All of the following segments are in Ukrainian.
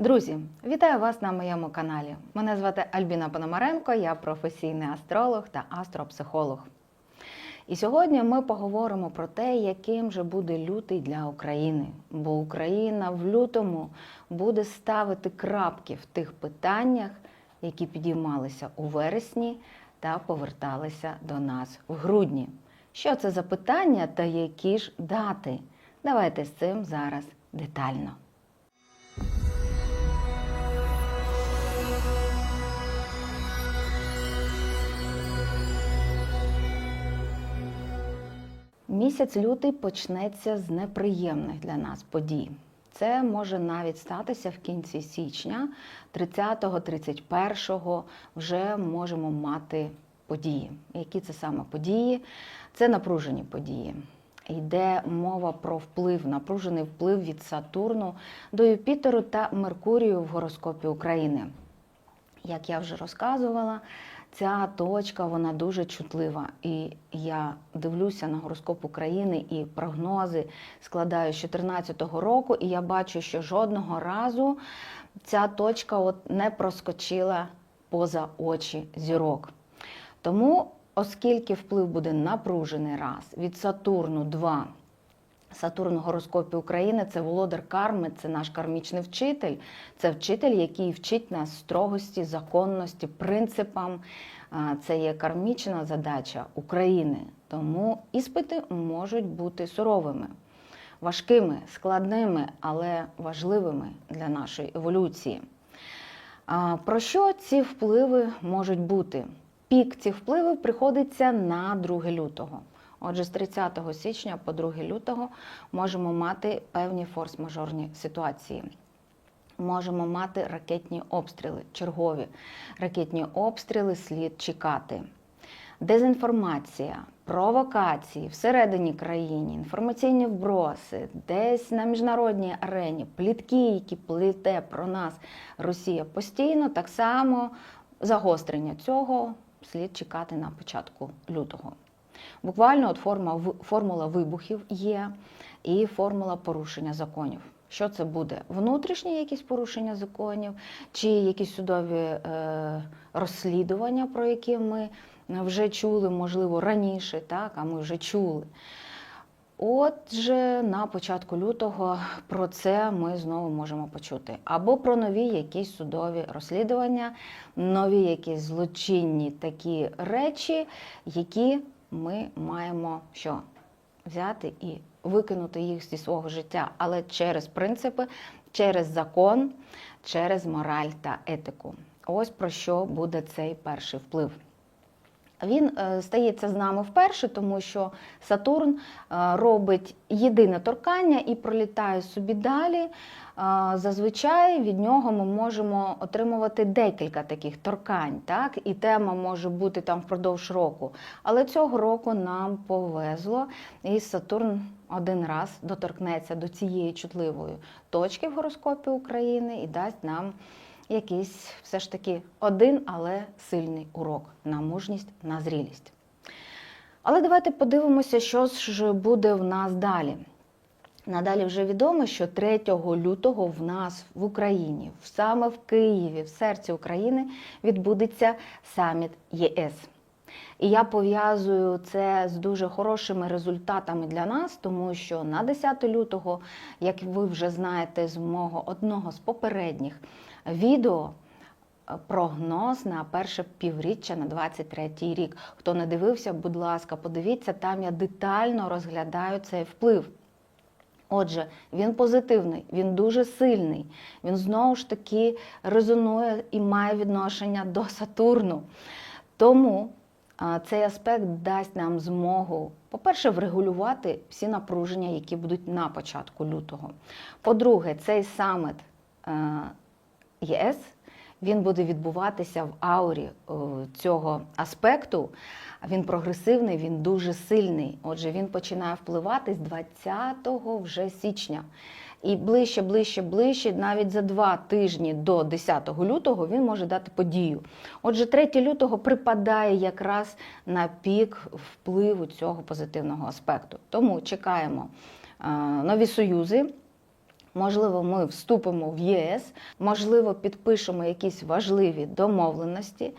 Друзі, вітаю вас на моєму каналі. Мене звати Альбіна Пономаренко, я професійний астролог та астропсихолог. І сьогодні ми поговоримо про те, яким же буде лютий для України. Бо Україна в лютому буде ставити крапки в тих питаннях, які підіймалися у вересні та поверталися до нас в грудні. Що це за питання та які ж дати? Давайте з цим зараз детально. Місяць лютий почнеться з неприємних для нас подій. Це може навіть статися в кінці січня, 30-31 вже можемо мати події. Які це саме події? Це напружені події. Йде мова про вплив, напружений вплив від Сатурну до Юпітеру та Меркурію в гороскопі України. Як я вже розказувала, ця точка вона дуже чутлива. І я дивлюся на гороскоп України і прогнози складаю з 2014 року, і я бачу, що жодного разу ця точка от не проскочила поза очі зірок. Тому, оскільки вплив буде напружений раз від Сатурну 2 Сатурн у гороскопі України це володар карми, це наш кармічний вчитель, це вчитель, який вчить нас строгості, законності, принципам. Це є кармічна задача України. Тому іспити можуть бути суровими, важкими, складними, але важливими для нашої еволюції. Про що ці впливи можуть бути? Пік цих впливів приходиться на 2 лютого. Отже, з 30 січня по 2 лютого можемо мати певні форс-мажорні ситуації. Можемо мати ракетні обстріли, чергові ракетні обстріли слід чекати. Дезінформація, провокації всередині країни, інформаційні вброси, десь на міжнародній арені, плітки, які плете про нас Росія постійно, так само загострення цього слід чекати на початку лютого. Буквально от форма, формула вибухів є і формула порушення законів. Що це буде? Внутрішні якісь порушення законів, чи якісь судові е, розслідування, про які ми вже чули, можливо, раніше, так, а ми вже чули. Отже, на початку лютого про це ми знову можемо почути. Або про нові якісь судові розслідування, нові якісь злочинні такі речі, які ми маємо що взяти і викинути їх зі свого життя, але через принципи, через закон, через мораль та етику. Ось про що буде цей перший вплив. Він е, стається з нами вперше, тому що Сатурн е, робить єдине торкання і пролітає собі далі. Е, Зазвичай від нього ми можемо отримувати декілька таких торкань, так? і тема може бути там впродовж року. Але цього року нам повезло, і Сатурн один раз доторкнеться до цієї чутливої точки в гороскопі України і дасть нам якийсь все ж таки один, але сильний урок на мужність, на зрілість. Але давайте подивимося, що ж буде в нас далі. Надалі вже відомо, що 3 лютого в нас в Україні, саме в Києві, в серці України, відбудеться саміт ЄС. І я пов'язую це з дуже хорошими результатами для нас, тому що на 10 лютого, як ви вже знаєте, з мого одного з попередніх відео. Прогноз на перше півріччя на 23 рік. Хто не дивився, будь ласка, подивіться, там я детально розглядаю цей вплив. Отже, він позитивний, він дуже сильний, він знову ж таки резонує і має відношення до Сатурну. Тому цей аспект дасть нам змогу, по-перше, врегулювати всі напруження, які будуть на початку лютого. По-друге, цей саміт ЄС він буде відбуватися в аурі цього аспекту. Він прогресивний, він дуже сильний. Отже, він починає впливати з 20 вже січня. І ближче, ближче, ближче, навіть за два тижні до 10 лютого він може дати подію. Отже, 3 лютого припадає якраз на пік впливу цього позитивного аспекту. Тому чекаємо нові союзи Можливо, ми вступимо в ЄС, можливо, підпишемо якісь важливі домовленості,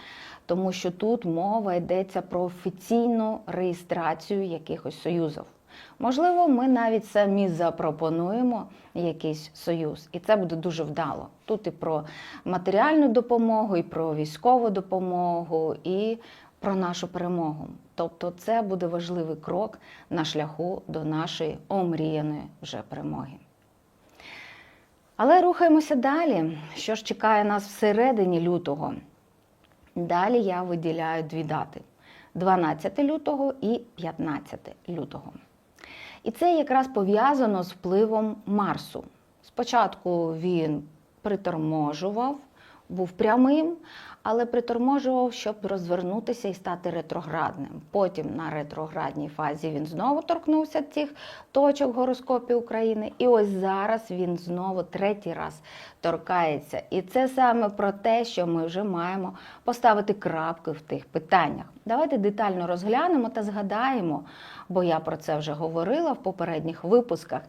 тому що тут мова йдеться про офіційну реєстрацію якихось союзів. Можливо, ми навіть самі запропонуємо якийсь союз, і це буде дуже вдало. Тут і про матеріальну допомогу, і про військову допомогу, і про нашу перемогу. Тобто, це буде важливий крок на шляху до нашої омріяної вже перемоги. Але рухаємося далі. Що ж чекає нас всередині лютого? Далі я виділяю дві дати: 12 лютого і 15 лютого. І це якраз пов'язано з впливом Марсу. Спочатку він приторможував, був прямим, але приторможував, щоб розвернутися і стати ретроградним. Потім на ретроградній фазі він знову торкнувся цих точок в гороскопі України. І ось зараз він знову третій раз торкається. І це саме про те, що ми вже маємо поставити крапки в тих питаннях. Давайте детально розглянемо та згадаємо, бо я про це вже говорила в попередніх випусках.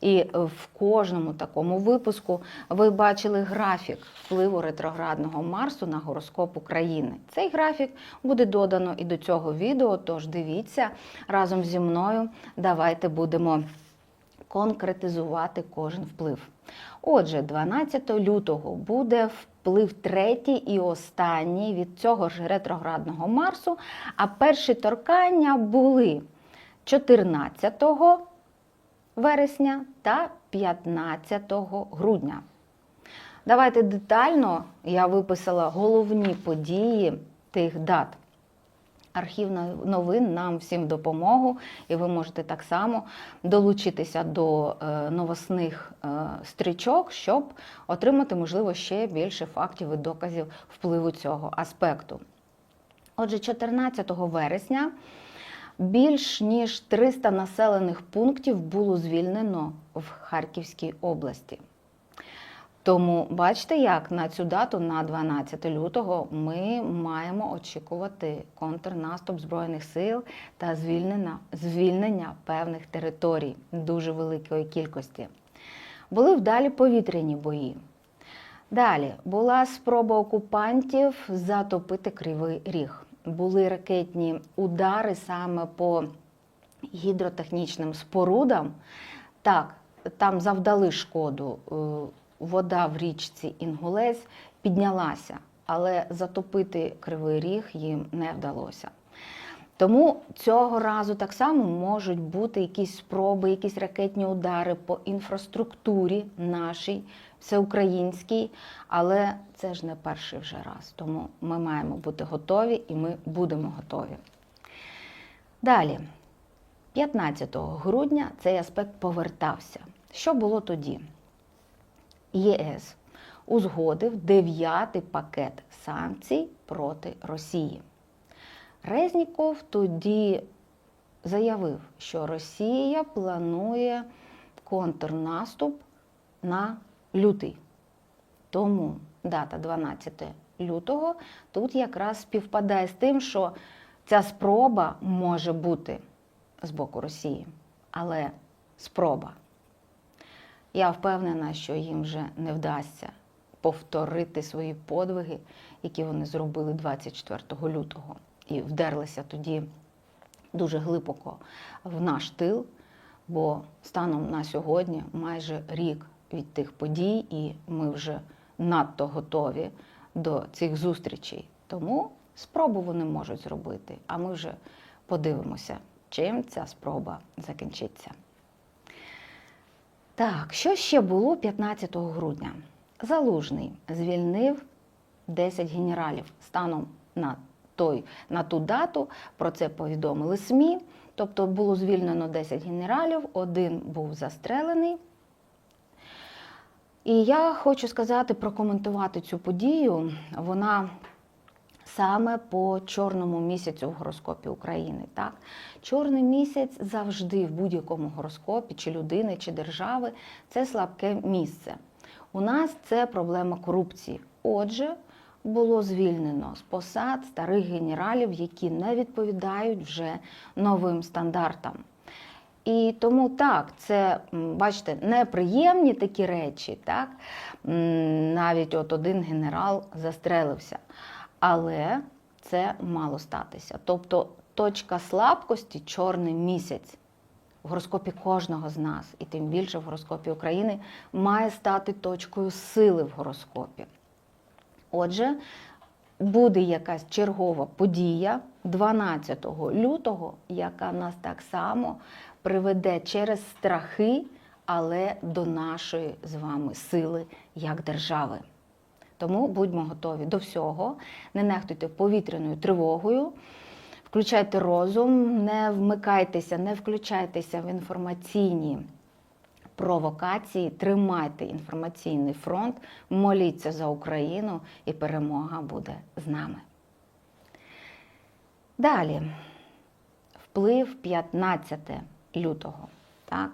І в кожному такому випуску ви бачили графік впливу ретроградного Марсу на гороскоп України. Цей графік буде додано і до цього відео, тож дивіться разом зі мною. Давайте будемо конкретизувати кожен вплив. Отже, 12 лютого буде вплив третій і останній від цього ж ретроградного Марсу, а перші торкання були 14 вересня та 15 грудня. Давайте детально я виписала головні події тих дат. Архів новин нам всім допомогу, і ви можете так само долучитися до е, новосних е, стрічок, щоб отримати, можливо, ще більше фактів і доказів впливу цього аспекту. Отже, 14 вересня більш ніж 300 населених пунктів було звільнено в Харківській області. Тому бачите, як на цю дату, на 12 лютого, ми маємо очікувати контрнаступ Збройних сил та звільнення, звільнення певних територій дуже великої кількості. Були вдалі повітряні бої. Далі була спроба окупантів затопити Кривий Ріг. Були ракетні удари саме по гідротехнічним спорудам. Так, там завдали шкоду вода в річці Інгулець піднялася, але затопити кривий ріг їм не вдалося. Тому цього разу так само можуть бути якісь спроби, якісь ракетні удари по інфраструктурі нашій, всеукраїнській, але це ж не перший вже раз. Тому ми маємо бути готові і ми будемо готові. Далі, 15 грудня цей аспект повертався. Що було тоді? ЄС узгодив дев'ятий пакет санкцій проти Росії. Резніков тоді заявив, що Росія планує контрнаступ на лютий. Тому дата 12 лютого тут якраз співпадає з тим, що ця спроба може бути з боку Росії, але спроба. Я впевнена, що їм вже не вдасться повторити свої подвиги, які вони зробили 24 лютого, і вдерлися тоді дуже глибоко в наш тил. Бо станом на сьогодні майже рік від тих подій, і ми вже надто готові до цих зустрічей. Тому спробу вони можуть зробити, а ми вже подивимося, чим ця спроба закінчиться. Так, що ще було 15 грудня? Залужний звільнив 10 генералів станом на той, на ту дату. Про це повідомили СМІ. Тобто було звільнено 10 генералів, один був застрелений. І я хочу сказати, прокоментувати цю подію. Вона саме по чорному місяцю в гороскопі України. Так? Чорний місяць завжди в будь-якому гороскопі, чи людини, чи держави це слабке місце. У нас це проблема корупції. Отже, було звільнено з посад старих генералів, які не відповідають вже новим стандартам. І тому так, це, бачите, неприємні такі речі, так? Навіть от один генерал застрелився. Але це мало статися. Тобто точка слабкості чорний місяць в гороскопі кожного з нас, і тим більше в гороскопі України, має стати точкою сили в гороскопі. Отже, буде якась чергова подія 12 лютого, яка нас так само приведе через страхи, але до нашої з вами сили як держави. Тому будьмо готові до всього, не нехтуйте повітряною тривогою, включайте розум, не вмикайтеся, не включайтеся в інформаційні провокації, тримайте інформаційний фронт, моліться за Україну, і перемога буде з нами. Далі, вплив 15 лютого. Так?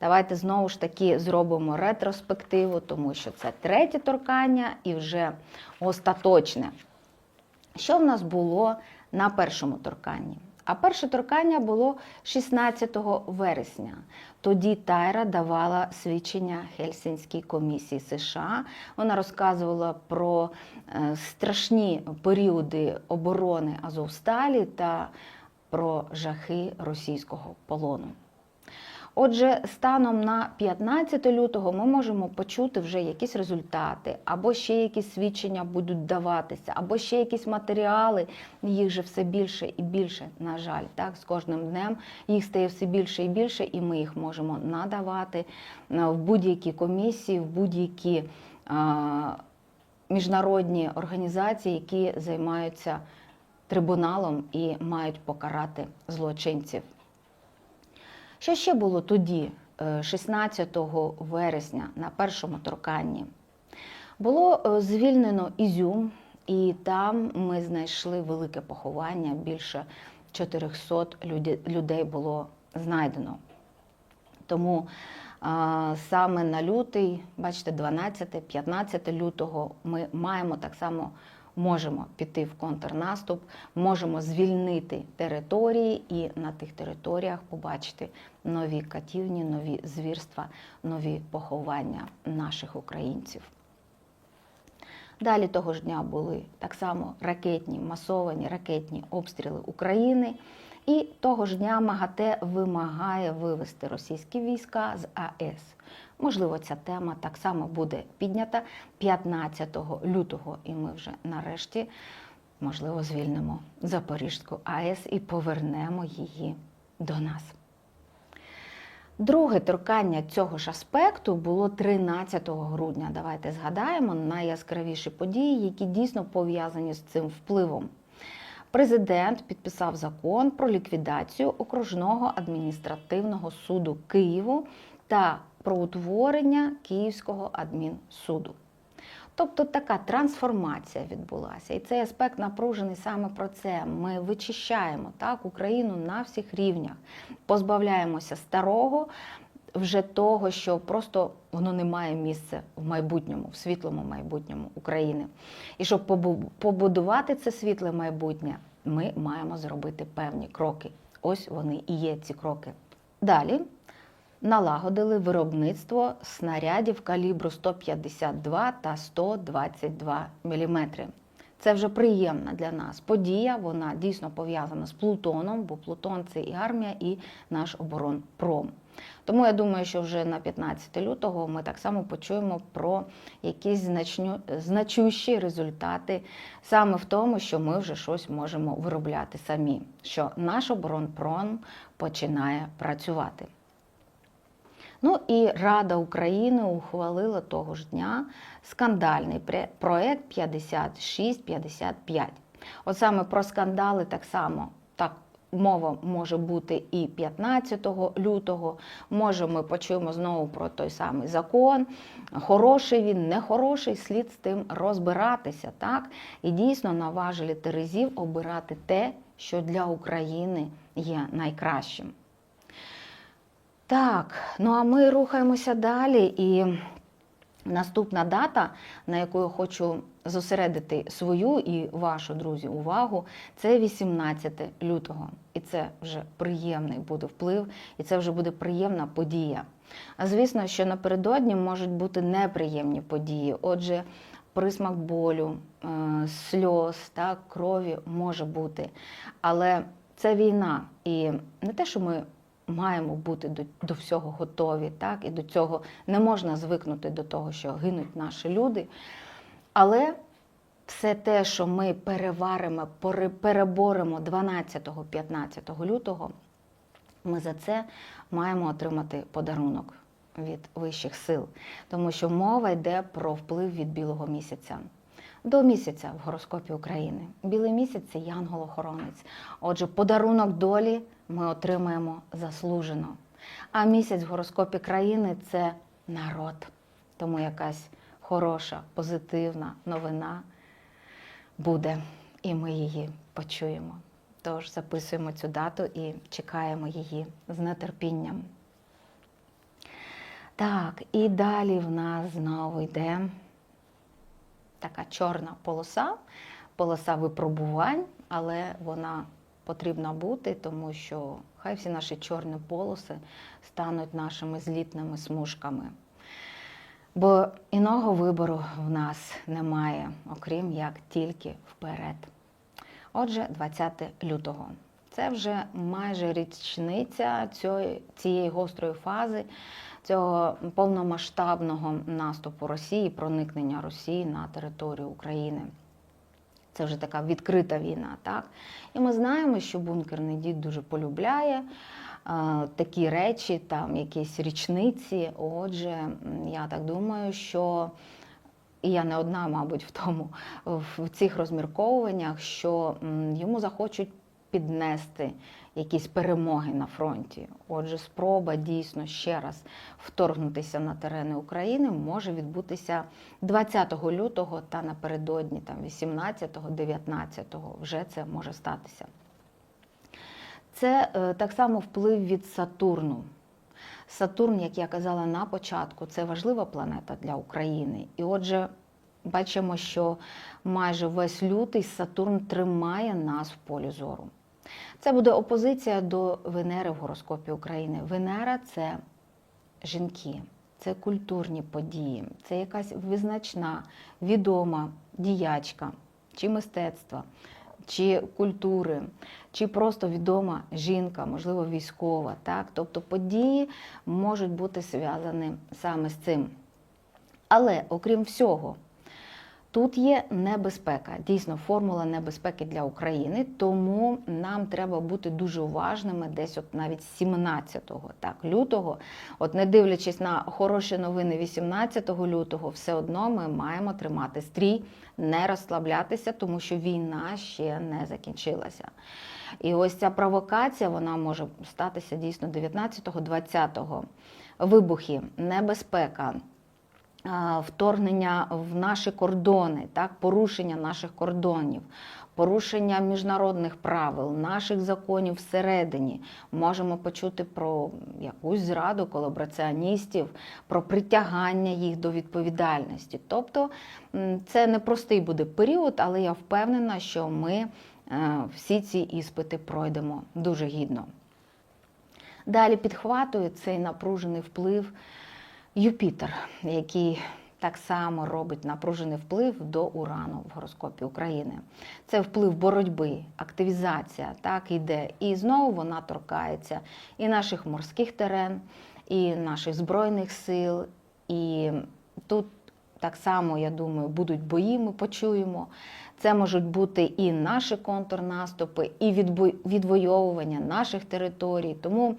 Давайте знову ж таки зробимо ретроспективу, тому що це третє торкання і вже остаточне. Що в нас було на першому торканні? А перше торкання було 16 вересня. Тоді Тайра давала свідчення Хельсінській комісії США. Вона розказувала про е, страшні періоди оборони Азовсталі та про жахи російського полону. Отже, станом на 15 лютого ми можемо почути вже якісь результати, або ще якісь свідчення будуть даватися, або ще якісь матеріали, їх же все більше і більше, на жаль, так, з кожним днем їх стає все більше і більше, і ми їх можемо надавати е, в будь-які комісії, в будь-які а, міжнародні організації, які займаються трибуналом і мають покарати злочинців. Що ще було тоді, е, 16 вересня, на першому торканні? Було е, звільнено Ізюм, і там ми знайшли велике поховання. Більше 400 людей було знайдено. Тому саме на лютий, бачите, 12-15 лютого ми маємо так само можемо піти в контрнаступ, можемо звільнити території і на тих територіях побачити нові катівні, нові звірства, нові поховання наших українців. Далі того ж дня були так само ракетні, масовані ракетні обстріли України. І того ж дня МАГАТЕ вимагає вивести російські війська з АЕС. Можливо, ця тема так само буде піднята 15 лютого, і ми вже нарешті, можливо, звільнимо Запорізьку АЕС і повернемо її до нас. Друге торкання цього ж аспекту було 13 грудня. Давайте згадаємо найяскравіші події, які дійсно пов'язані з цим впливом. Президент підписав закон про ліквідацію окружного адміністративного суду Києву та про утворення Київського адмінсуду. Тобто така трансформація відбулася, і цей аспект напружений саме про це. Ми вичищаємо так Україну на всіх рівнях, позбавляємося старого, вже того, що просто воно не має місця в майбутньому, в світлому майбутньому України. І щоб побудувати це світле майбутнє, ми маємо зробити певні кроки. Ось вони і є ці кроки. Далі налагодили виробництво снарядів калібру 152 та 122 мм. Це вже приємна для нас подія. Вона дійсно пов'язана з Плутоном, бо Плутон це і армія, і наш оборонпром. Тому я думаю, що вже на 15 лютого ми так само почуємо про якісь значню, значущі результати саме в тому, що ми вже щось можемо виробляти самі, що наш оборонпром починає працювати. Ну і Рада України ухвалила того ж дня скандальний проект 5655. От саме про скандали так само так. Мова може бути і 15 лютого. Може, ми почуємо знову про той самий закон. Хороший він, нехороший, слід з тим розбиратися, так? І дійсно на терезів обирати те, що для України є найкращим. Так, ну а ми рухаємося далі. І Наступна дата, на яку я хочу зосередити свою і вашу, друзі, увагу, це 18 лютого. І це вже приємний буде вплив, і це вже буде приємна подія. А звісно, що напередодні можуть бути неприємні події. Отже, присмак болю, е, сльоз, так, крові може бути. Але це війна. І не те, що ми маємо бути до, до всього готові, так, і до цього не можна звикнути до того, що гинуть наші люди. Але все те, що ми переваримо, пере- переборемо 12-15 лютого, ми за це маємо отримати подарунок від вищих сил, тому що мова йде про вплив від білого місяця. До місяця в гороскопі України. Білий місяць це янгол-охоронець. Отже, подарунок долі ми отримаємо заслужено. А місяць в гороскопі країни це народ. Тому якась хороша, позитивна новина буде, і ми її почуємо. Тож записуємо цю дату і чекаємо її з нетерпінням. Так, і далі в нас знову йде така чорна полоса, полоса випробувань, але вона потрібна бути, тому що хай всі наші чорні полоси стануть нашими злітними смужками. Бо іного вибору в нас немає, окрім як тільки вперед. Отже, 20 лютого. Це вже майже річниця цієї гострої фази, цього повномасштабного наступу Росії, проникнення Росії на територію України. Це вже така відкрита війна, так? І ми знаємо, що бункерний дід дуже полюбляє е, такі речі, там якісь річниці. Отже, я так думаю, що і я не одна, мабуть, в тому в цих розмірковуваннях, що йому захочуть піднести якісь перемоги на фронті. Отже, спроба дійсно ще раз вторгнутися на терени України може відбутися 20 лютого та напередодні, там 18-го, 19-го, вже це може статися. Це е, так само вплив від Сатурну. Сатурн, як я казала на початку, це важлива планета для України. І отже, бачимо, що майже весь лютий Сатурн тримає нас в полі зору. Це буде опозиція до Венери в гороскопі України. Венера це жінки, це культурні події, це якась визначна, відома діячка чи мистецтва, чи культури, чи просто відома жінка, можливо, військова. Так? Тобто події можуть бути зв'язані саме з цим. Але окрім всього, Тут є небезпека, дійсно формула небезпеки для України, тому нам треба бути дуже уважними десь, от навіть 17 так, лютого. От не дивлячись на хороші новини 18 лютого, все одно ми маємо тримати стрій, не розслаблятися, тому що війна ще не закінчилася. І ось ця провокація вона може статися дійсно 19-20 вибухи, небезпека вторгнення в наші кордони, так, порушення наших кордонів, порушення міжнародних правил, наших законів всередині. Можемо почути про якусь зраду колабораціоністів, про притягання їх до відповідальності. Тобто це непростий буде період, але я впевнена, що ми е, всі ці іспити пройдемо дуже гідно. Далі підхватує цей напружений вплив Юпітер, який так само робить напружений вплив до урану в гороскопі України. Це вплив боротьби, активізація, так іде. І знову вона торкається і наших морських терен, і наших збройних сил. І тут так само, я думаю, будуть бої, ми почуємо. Це можуть бути і наші контрнаступи, і відвоювання наших територій. Тому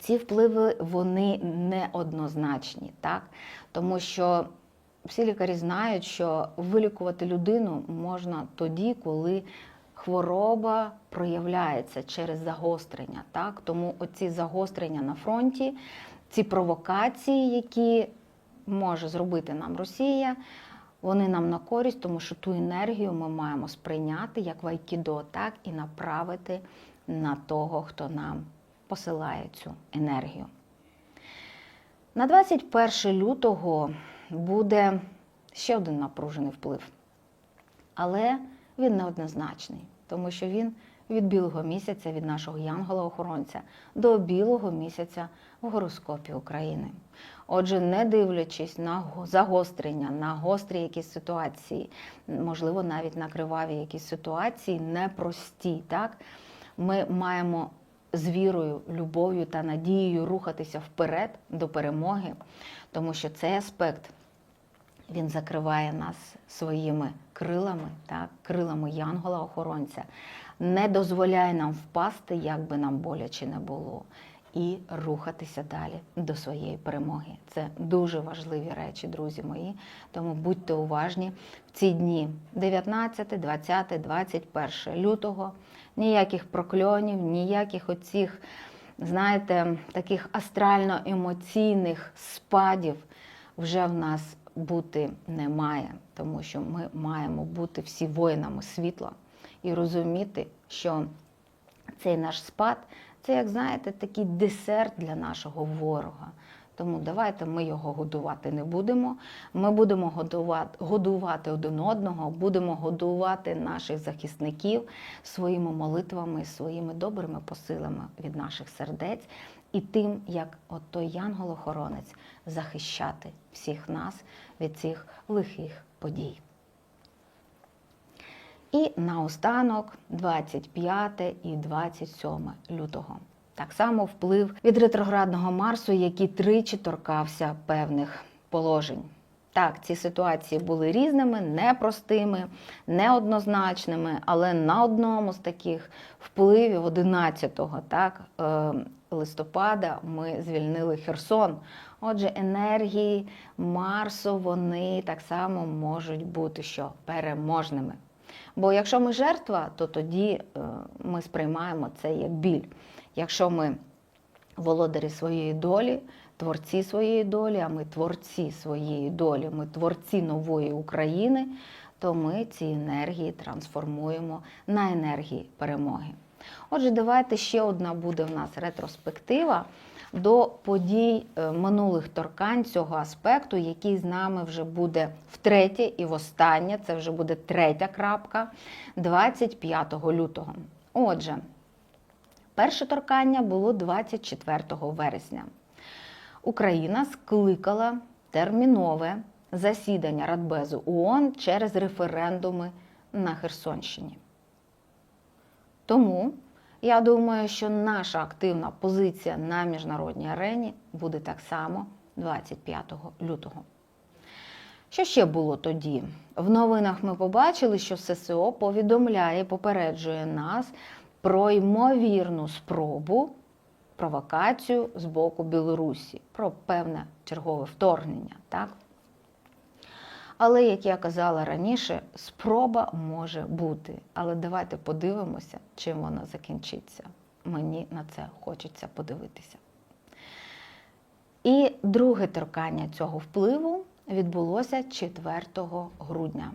ці впливи вони неоднозначні, так? тому що всі лікарі знають, що вилікувати людину можна тоді, коли хвороба проявляється через загострення. Так? Тому оці загострення на фронті, ці провокації, які може зробити нам Росія, вони нам на користь, тому що ту енергію ми маємо сприйняти як в айкідо, так і направити на того, хто нам посилає цю енергію. На 21 лютого буде ще один напружений вплив. Але він неоднозначний, тому що він від білого місяця, від нашого янгола-охоронця до білого місяця в гороскопі України. Отже, не дивлячись на загострення, на гострі якісь ситуації, можливо, навіть на криваві якісь ситуації, непрості, так? ми маємо з вірою, любов'ю та надією рухатися вперед до перемоги, тому що цей аспект він закриває нас своїми крилами, так, крилами янгола-охоронця, не дозволяє нам впасти, як би нам боляче не було, і рухатися далі до своєї перемоги. Це дуже важливі речі, друзі мої. Тому будьте уважні в ці дні 19, 20, 21 лютого. Ніяких прокльонів, ніяких оцих, знаєте, таких астрально-емоційних спадів вже в нас бути немає, тому що ми маємо бути всі воїнами світла і розуміти, що цей наш спад це, як знаєте, такий десерт для нашого ворога. Тому давайте ми його годувати не будемо. Ми будемо годувати, годувати один одного, будемо годувати наших захисників своїми молитвами, своїми добрими посилами від наших сердець і тим, як от той янгол-охоронець захищати всіх нас від цих лихих подій. І наостанок 25 і 27 лютого. Так само вплив від ретроградного Марсу, який тричі торкався певних положень. Так, ці ситуації були різними, непростими, неоднозначними, але на одному з таких впливів 11-го так, е, листопада ми звільнили Херсон. Отже, енергії Марсу вони так само можуть бути що переможними. Бо якщо ми жертва, то тоді е, ми сприймаємо це як біль. Якщо ми володарі своєї долі, творці своєї долі, а ми творці своєї долі, ми творці нової України, то ми ці енергії трансформуємо на енергії перемоги. Отже, давайте ще одна буде в нас ретроспектива до подій е, минулих торкань цього аспекту, який з нами вже буде втретє і востаннє. Це вже буде третя крапка 25 лютого. Отже, перше торкання було 24 вересня. Україна скликала термінове засідання Радбезу ООН через референдуми на Херсонщині. Тому я думаю, що наша активна позиція на міжнародній арені буде так само 25 лютого. Що ще було тоді? В новинах ми побачили, що ССО повідомляє, попереджує нас про ймовірну спробу, провокацію з боку Білорусі, про певне чергове вторгнення. Так? Але, як я казала раніше, спроба може бути. Але давайте подивимося, чим вона закінчиться. Мені на це хочеться подивитися. І друге торкання цього впливу відбулося 4 грудня.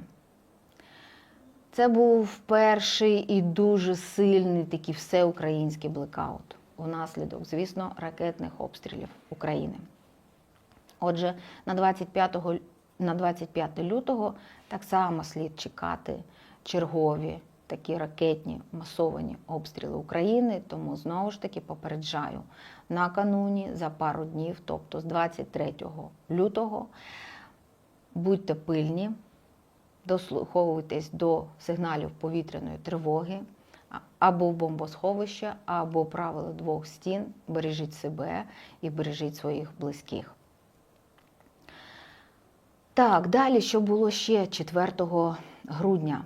Це був перший і дуже сильний такий всеукраїнський блекаут унаслідок, звісно, ракетних обстрілів України. Отже, на 25 на 25 лютого так само слід чекати чергові такі ракетні масовані обстріли України. Тому знову ж таки попереджаю накануні за пару днів, тобто з 23 лютого, будьте пильні, дослуховуйтесь до сигналів повітряної тривоги. Або в бомбосховище, або правило двох стін. Бережіть себе і бережіть своїх близьких. Так, далі, що було ще 4 грудня?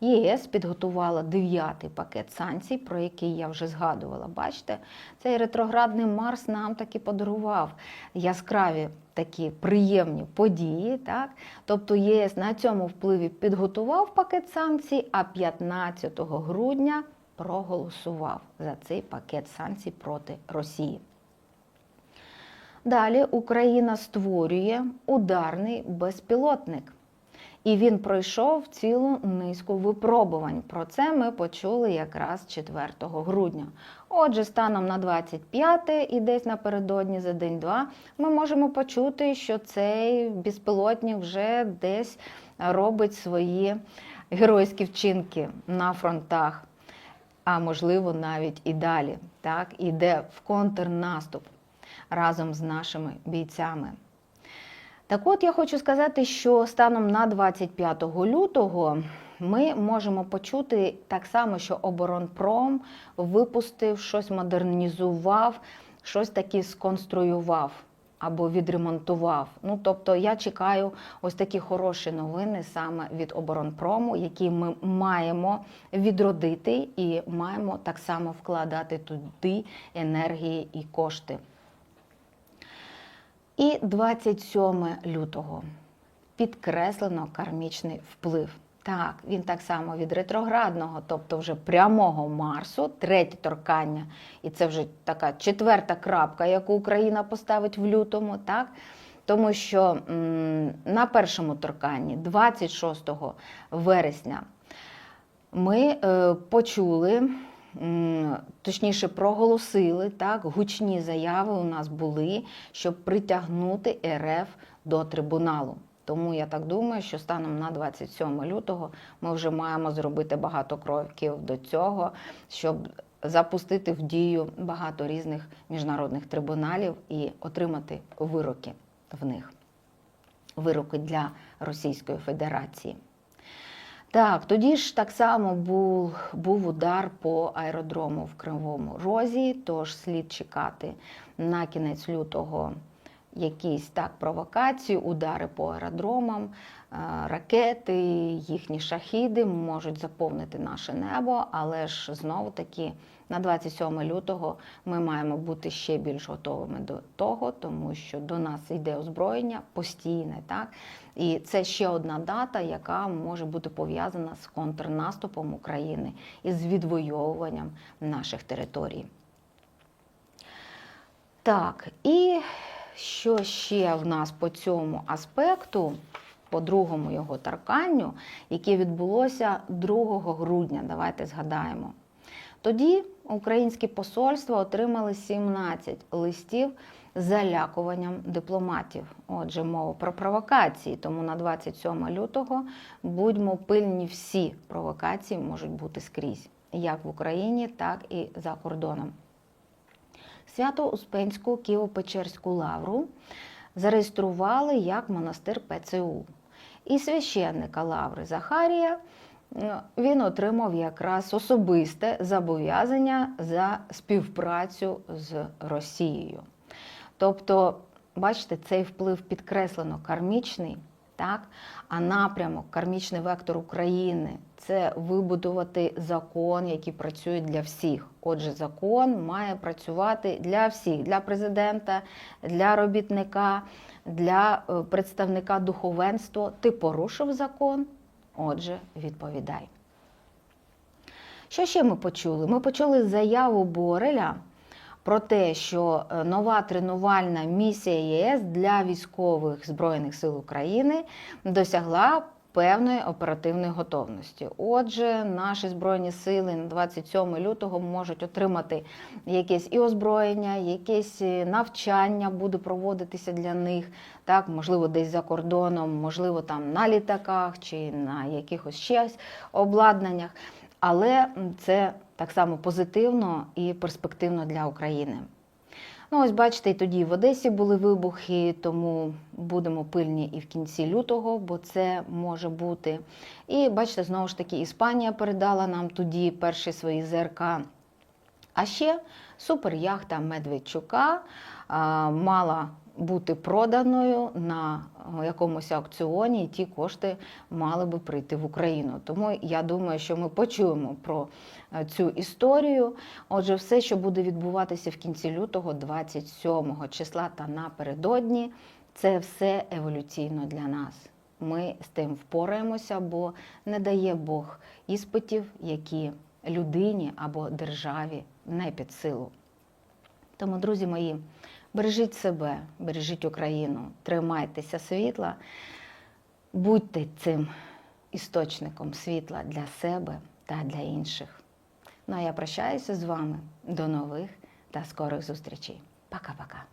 ЄС підготувала дев'ятий пакет санкцій, про який я вже згадувала. Бачите, цей ретроградний Марс нам таки подарував яскраві такі приємні події. Так? Тобто ЄС на цьому впливі підготував пакет санкцій, а 15 грудня проголосував за цей пакет санкцій проти Росії. Далі Україна створює ударний безпілотник, І він пройшов цілу низку випробувань. Про це ми почули якраз 4 грудня. Отже, станом на 25 і десь напередодні за день-два ми можемо почути, що цей безпілотник вже десь робить свої геройські вчинки на фронтах, а можливо навіть і далі. Так, іде в контрнаступ разом з нашими бійцями. Так от я хочу сказати, що станом на 25 лютого ми можемо почути так само, що оборонпром випустив щось, модернізував, щось таке сконструював або відремонтував. Ну тобто я чекаю ось такі хороші новини саме від оборонпрому, які ми маємо відродити і маємо так само вкладати туди енергії і кошти. І 27 лютого підкреслено кармічний вплив. Так, він так само від ретроградного, тобто вже прямого Марсу, третє торкання, і це вже така четверта крапка, яку Україна поставить в лютому. так? Тому що м, на першому торканні, 26 вересня, ми е, почули, точніше, проголосили так, гучні заяви у нас були, щоб притягнути РФ до трибуналу. Тому я так думаю, що станом на 27 лютого ми вже маємо зробити багато кроків до цього, щоб запустити в дію багато різних міжнародних трибуналів і отримати вироки в них. Вироки для Російської Федерації. Так, тоді ж так само був, був удар по аеродрому в Кривому Розі, тож слід чекати на кінець лютого якісь так провокації, удари по аеродромам, е, ракети, їхні шахіди можуть заповнити наше небо, але ж знову таки на 27 лютого ми маємо бути ще більш готовими до того, тому що до нас йде озброєння постійне, так і це ще одна дата, яка може бути пов'язана з контрнаступом України і з відвоюванням наших територій. Так, і що ще в нас по цьому аспекту, по другому його тарканню, яке відбулося 2 грудня? Давайте згадаємо. Тоді українські посольства отримали 17 листів з залякуванням дипломатів. Отже, мова про провокації. Тому на 27 лютого будьмо пильні, всі провокації можуть бути скрізь, як в Україні, так і за кордоном. Свято-Успенську Києво-Печерську лавру зареєстрували як монастир ПЦУ. І священника Лаври Захарія він отримав якраз особисте зобов'язання за співпрацю з Росією. Тобто, бачите, цей вплив підкреслено кармічний. Так? А напрямок, кармічний вектор України це вибудувати закон, який працює для всіх. Отже, закон має працювати для всіх, для президента, для робітника, для е, представника духовенства. Ти порушив закон, отже, відповідай. Що ще ми почули? Ми почули заяву Бореля про те, що е, нова тренувальна місія ЄС для військових збройних сил України досягла певної оперативної готовності. Отже, наші збройні сили на 27 лютого можуть отримати якесь і озброєння, якесь е, навчання буде проводитися для них. Так, можливо, десь за кордоном, можливо, там на літаках чи на якихось ще обладнаннях. Але це так само позитивно і перспективно для України. Ну, ось бачите, і тоді в Одесі були вибухи, тому будемо пильні і в кінці лютого, бо це може бути. І бачите, знову ж таки, Іспанія передала нам тоді перші свої ЗРК. А ще суперяхта Медведчука мала бути проданою на якомусь аукціоні, і ті кошти мали би прийти в Україну. Тому я думаю, що ми почуємо про е, цю історію. Отже, все, що буде відбуватися в кінці лютого, 27 числа та напередодні, це все еволюційно для нас. Ми з тим впораємося, бо не дає Бог іспитів, які людині або державі не під силу. Тому, друзі мої. Бережіть себе, бережіть Україну, тримайтеся світла. Будьте цим істочником світла для себе та для інших. Ну а я прощаюся з вами. До нових та скорих зустрічей. Пока-пока.